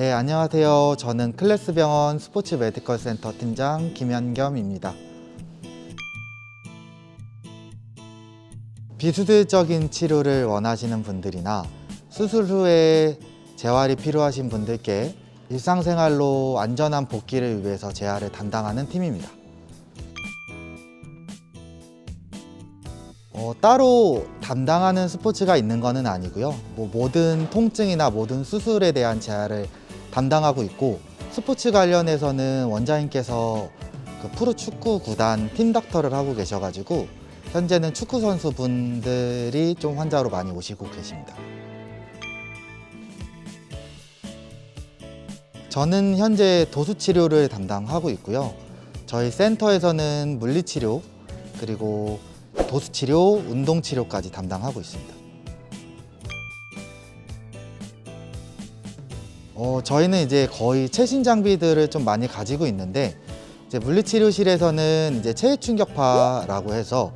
네, 안녕하세요. 저는 클래스병원 스포츠 메디컬 센터 팀장 김현겸입니다. 비수술적인 치료를 원하시는 분들이나 수술 후에 재활이 필요하신 분들께 일상생활로 안전한 복귀를 위해서 재활을 담당하는 팀입니다. 어, 따로 담당하는 스포츠가 있는 것은 아니고요. 뭐 모든 통증이나 모든 수술에 대한 재활을 담당하고 있고 스포츠 관련해서는 원장님께서 그 프로 축구 구단 팀 닥터를 하고 계셔가지고 현재는 축구 선수 분들이 좀 환자로 많이 오시고 계십니다. 저는 현재 도수 치료를 담당하고 있고요. 저희 센터에서는 물리 치료 그리고 도수 치료, 운동 치료까지 담당하고 있습니다. 어, 저희는 이제 거의 최신 장비들을 좀 많이 가지고 있는데 이제 물리치료실에서는 이제 체외 충격파라고 해서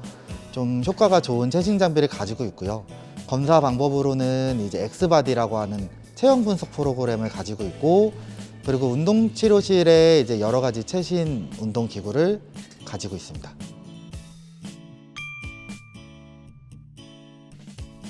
좀 효과가 좋은 최신 장비를 가지고 있고요. 검사 방법으로는 이제 엑스바디라고 하는 체형 분석 프로그램을 가지고 있고 그리고 운동 치료실에 이제 여러 가지 최신 운동 기구를 가지고 있습니다.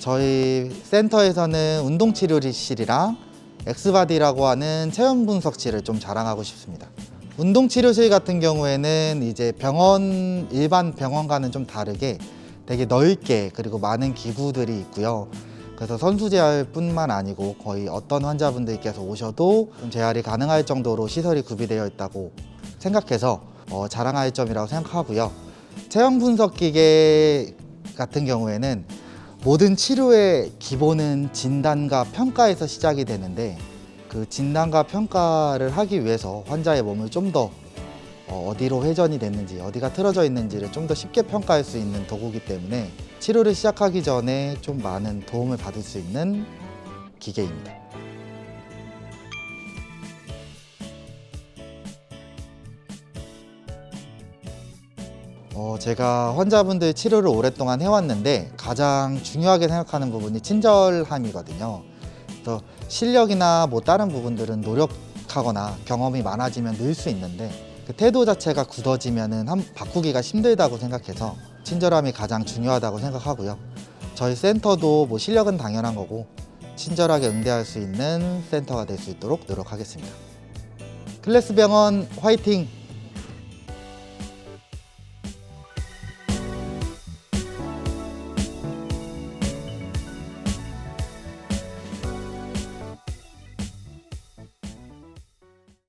저희 센터에서는 운동 치료실이랑 엑스바디라고 하는 체형 분석실을 좀 자랑하고 싶습니다. 운동 치료실 같은 경우에는 이제 병원 일반 병원과는 좀 다르게 되게 넓게 그리고 많은 기구들이 있고요. 그래서 선수 재활뿐만 아니고 거의 어떤 환자분들께서 오셔도 좀 재활이 가능할 정도로 시설이 구비되어 있다고 생각해서 어, 자랑할 점이라고 생각하고요. 체형 분석 기계 같은 경우에는 모든 치료의 기본은 진단과 평가에서 시작이 되는데 그 진단과 평가를 하기 위해서 환자의 몸을 좀 더 어디로 회전이 됐는지 어디가 틀어져 있는지를 좀 더 쉽게 평가할 수 있는 도구이기 때문에 치료를 시작하기 전에 좀 많은 도움을 받을 수 있는 기계입니다. 어, 제가 환자분들 치료를 오랫동안 해왔는데 가장 중요하게 생각하는 부분이 친절함이거든요. 그래서 실력이나 뭐 다른 부분들은 노력하거나 경험이 많아지면 늘 수 있는데 그 태도 자체가 굳어지면은 한 바꾸기가 힘들다고 생각해서 친절함이 가장 중요하다고 생각하고요. 저희 센터도 뭐 실력은 당연한 거고 친절하게 응대할 수 있는 센터가 될 수 있도록 노력하겠습니다. 클래스 병원 화이팅!